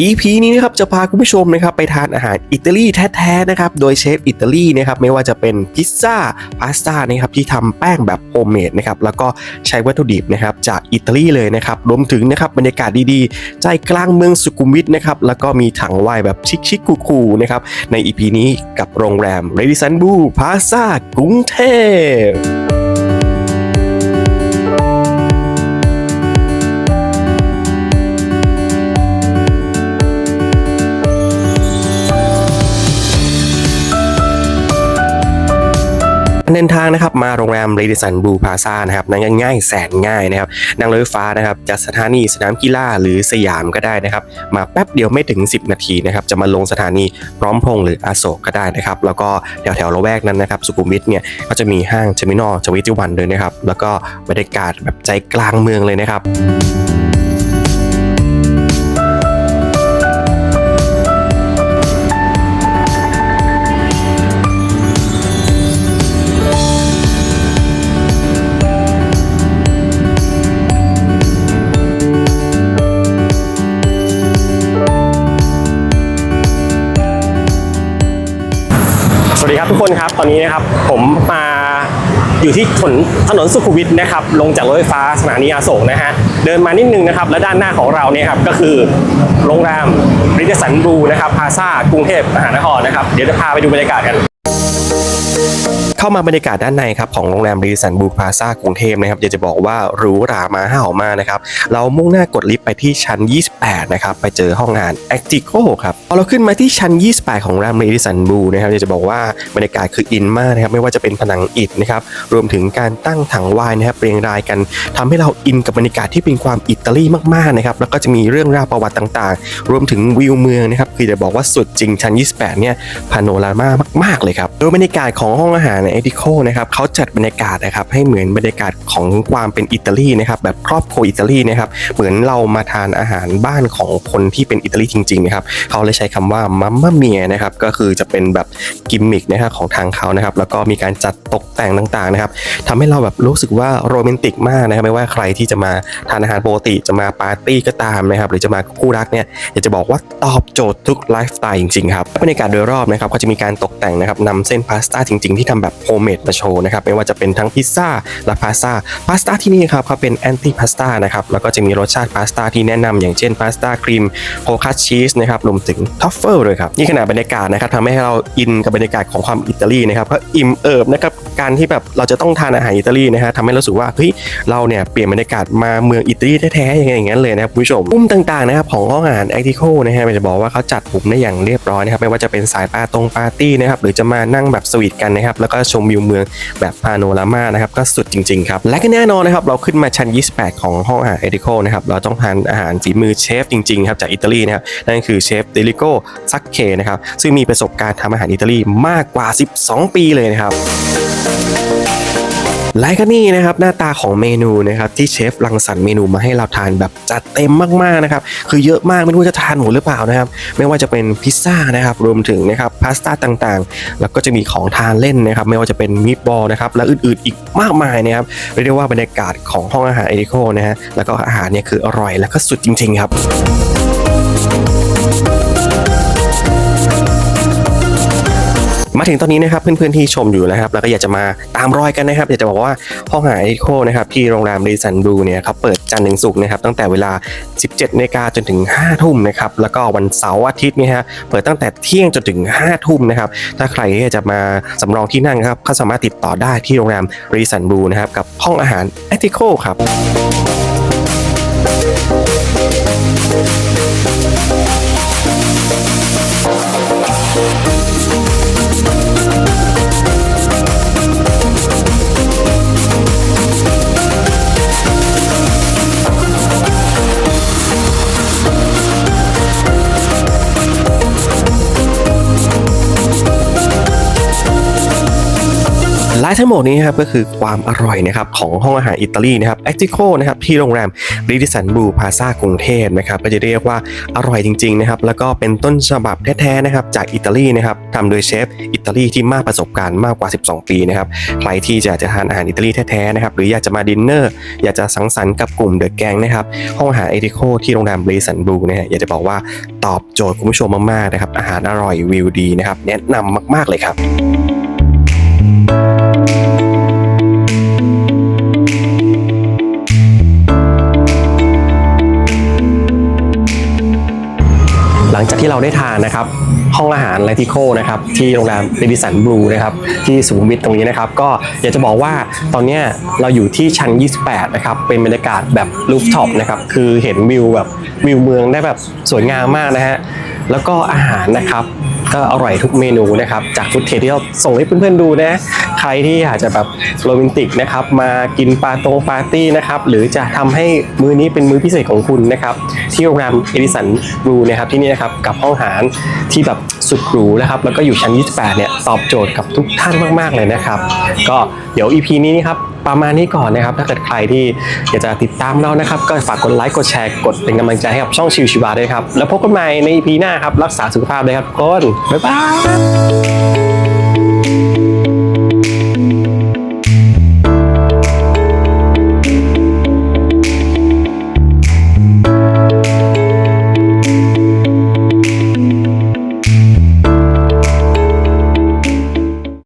EP นี้นะครับจะพาคุณผู้ชมนะครับไปทานอาหารอิตาลีแท้ๆนะครับโดยเชฟอิตาลีนะครับไม่ว่าจะเป็นพิซซ่าพาสต้านะครับที่ทำแป้งแบบโฮมเมดนะครับแล้วก็ใช้วัตถุดิบนะครับจากอิตาลีเลยนะครับรวมถึงนะครับบรรยากาศดีๆ ใจกลางเมืองสุขุมวิทนะครับแล้วก็มีถังไวน์แบบชิคๆคูลๆนะครับใน EP นี้กับโรงแรมเรดิสันบูพาซ่ากรุงเทพ เดินทางนะครับมาโรงแรมเรดิสันบูพาซานะครับนั่งง่ายแสนง่ายนะครับนั่งรถไฟฟ้านะครับจากสถานีสนามกีฬาหรือสยามก็ได้นะครับมาแป๊บเดียวไม่ถึง 10 นาทีนะครับจะมาลงสถานีพร้อมพงษ์หรืออโศกก็ได้นะครับแล้วก็แถวแถวละแวกนั้นนะครับสุขุมวิทเนี่ยก็จะมีห้างเทอร์มินอลจวิติวันด้วยนะครับแล้วก็บรรยากาศแบบใจกลางเมืองเลยนะครับ คนครับตอนนี้นะครับผมมาอยู่ที่ถนนถนนสุขุมวิทนะครับลงจากรถไฟฟ้าสถานีอโศกนะฮะเดินมานิดนึงนะครับและด้านหน้าของเราเนี่ยครับก็คือโรงแรมริทสันบูนะครับพาซากรุงเทพมหานครนะครับเดี๋ยวจะพาไปดูบรรยากาศกัน เข้ามาบรรยากาศด้านในครับของโรงแรมรีสันบูพาซากรุงเทพนะครับอยากจะบอกว่าหรูหรามาห้าวมากนะครับเรามุ่งหน้ากดลิฟต์ไปที่ชั้น 28 นะครับไปเจอห้องงาน a c t i c o ครับพอเราขึ้นมาที่ชั้น 28 ของโรงแรมรีสันบูนะครับอยากจะบอกว่าบรรยากาศคืออินมากนะครับไม่ว่าจะเป็นผนังอิฐนะครับรวมถึงการตั้งถังวน์นะครับเรียงรายกันทำให้เราอินกับบรรยากาศที่เป็นความอิตาลีมากๆนะครับแล้วก็จะมีเรื่องราวประวัติต่างๆ รวมถึงวิวเมืองนะครับคือจะบอกว่าสุดจริงชั้น 28 เนี่ยพาโนรามามาก ๆเลยครับโดยบรรยากาศของห้องอาหารในเอติโคนะครับเขาจัดบรรยากาศนะครับให้เหมือนบรรยากาศของความเป็นอิตาลีนะครับแบบครอบครัวอิตาลีนะครับเหมือนเรามาทานอาหารบ้านของคนที่เป็นอิตาลีจริงๆนะครับเขาเลยใช้คำว่ามัมม่าเมียนะครับก็คือจะเป็นแบบกิมมิคนะครับของทางเขานะครับแล้วก็มีการจัดตกแต่งต่างๆนะครับทำให้เราแบบรู้สึกว่าโรแมนติกมากนะครับไม่ว่าใครที่จะมาทานอาหารปกติจะมาปาร์ตี้ก็ตามนะครับหรือจะมาคู่รักเนี่ยอยากจะบอกว่าตอบโจทย์ทุกไลฟ์สไตล์จริงๆครับบรรยากาศโดยรอบนะครับก็จะมีการตกแต่งนะครับนำเส้นพาสต้าจริง ๆ ที่ทำแบบโฮมเมดมาโชว์นะครับไม่ว่าจะเป็นทั้งพิซซ่าและพาสต้าพาสต้าที่นี่ครับเขาเป็นแอนตี้พาสต้านะครับแล้วก็จะมีรสชาติพาสต้าที่แนะนำอย่างเช่นพาสต้าครีมโคคัสชีสนะครับรวมถึงทัฟเฟิลด้วยครับนี่ขนาดบรรยากาศนะครับทำให้เราอินกับบรรยากาศของความอิตาลีนะครับก็อิ่มเอิบนะครับการที่แบบเราจะต้องทานอาหารอิตาลีนะฮะทำให้เรารู้สึกว่าเฮ้ยเราเนี่ยเปลี่ยนบรรยากาศมาเมืองอิตาลีแท้ๆอย่างอย่างนั้นเลยนะครับคุณผู้ชมมุมต่างๆนะครับของห้องอาหารแอคทิโคนะฮะจะบอกว่าเขาจัดมุมได้อย่างเรียบร้อยนะครับไม่ว่าจะเป็นสายปาตรงปาร์ตี้นะครับหรือจะมานั่งแบบสวีทกันนะครับแล้วก็ชมวิวเมืองแบบพาโนรามานะครับก็สุดจริงๆครับและก็แน่นอนนะครับเราขึ้นมาชั้น 28 ของห้องอาหารเอคทิโกนะครับเราต้องทานอาหารฝีมือเชฟจริงๆครับจากอิตาลีนะครับนั่นคือเชฟเดลิโกซักเคนะครับซึ่งมีประสบการณ์ทำอาหารอิตาลีมากกว่า 12 ปีเลยนะครับ และก็นี่นะครับหน้าตาของเมนูนะครับที่เชฟรังสรรค์เมนูมาให้เราทานแบบจัดเต็มมากๆนะครับคือเยอะมากไม่รู้จะทานหมดหรือเปล่านะครับไม่ว่าจะเป็นพิซซ่านะครับรวมถึงนะครับพาสต้าต่างๆ แล้วก็จะมีของทานเล่นนะครับไม่ว่าจะเป็นมิตบอลนะครับและอื่นๆ อีกมากมายนะครับเรียกได้ว่าบรรยากาศของห้องอาหารเอริโคนะฮะแล้วก็อาหารเนี่ยคืออร่อยแล้วก็สุดจริงๆครับ มาถึงตอนนี้นะครับเพื่อนๆที่ชมอยู่นะครับแล้วก็อยากจะมาตามรอยกันนะครับอยากจะบอกว่าห้องอาหารเอโคนะครับที่โรงแรมรีสันบลูเนี่ยเขาเปิดจันทร์ถึงศุกร์นะครับตั้งแต่เวลา 17นาฬิกาจนถึง 5 ทุ่มนะครับแล้วก็วันเสาร์อาทิตย์นี่ฮะเปิดตั้งแต่เที่ยงจนถึง 5 ทุ่มนะครับถ้าใครที่จะมาสำรองที่นั่งครับก็สามารถติดต่อได้ที่โรงแรมรีสันบลูนะครับกับห้องอาหารเอติโคครับแและทั้งหมดนี้นะครับก็คือความอร่อยนะครับของห้องอาหารอิตาลีนะครับ a อ t i c o นะครับที่โรงแรมริดิสันบูพาซากรุงเทพนะครับก็จะเรียกว่าอร่อยจริงๆนะครับแล้วก็เป็นต้นฉบับแท้ๆนะครับจากอิตาลีนะครับทำโดยเชฟอิตาลีที่มากประสบการณ์มากกว่า 12 ปีนะครับใครที่จะจะทานอาหารอิตาลีแท้ๆนะครับหรืออยากจะมาดินเนอร์อยากจะสังสรรค์กับกลุ่มเดอะแกงนะครับห้องอาหารเอ t ิโ o ที่โรงแรมริดิสันบูนะฮะอยากจะบอกว่าตอบโจทย์คุณผู้ชมมากๆนะครับอาหารอร่อยวิวดีนะครับแนะนำมากๆเลยครับ งจากที่เราได้ทานนะครับ ห้องอาหารไลทิโคนะครับที่โรงแรมเรดิสันบลูนะครับที่สุขุมวิทตรงนี้นะครับ ก็อยากจะบอกว่าตอนเนี้ยเราอยู่ที่ชั้น 28 นะครับ เป็นบรรยากาศแบบลูฟท็อปนะครับ คือเห็นวิวแบบวิวเมืองได้แบบสวยงามมากนะฮะแล้วก็อาหารนะครับ ก็อร่อยทุกเมนูนะครับจากฟุตเทจที่เราส่งให้เพื่อนๆดูนะใครที่อยากจะแบบโรแมนติกนะครับมากินปาตรงปาร์ตี้นะครับหรือจะทำให้มื้อนี้เป็นมื้อพิเศษของคุณนะครับที่โรงแรมเอดิสันบลูนะครับที่นี่นะครับกับห้องอาหารที่แบบ สุดหรูนะครับแล้วก็อยู่ชั้น 28 เนี่ยตอบโจทย์กับทุกท่านมาก ๆ เลยนะครับ ก็เดี๋ยว EP นี้นะครับประมาณนี้ก่อนนะครับ ถ้าเกิดใครที่อยากจะติดตามเรานะครับ ก็ฝากกดไลค์กดแชร์กดเป็นกำลังใจให้กับช่องชิวชิวาด้วยครับ แล้วพบกันใหม่ใน EP หน้าครับ รักษาสุขภาพเลยครับทุกคนบ๊ายบาย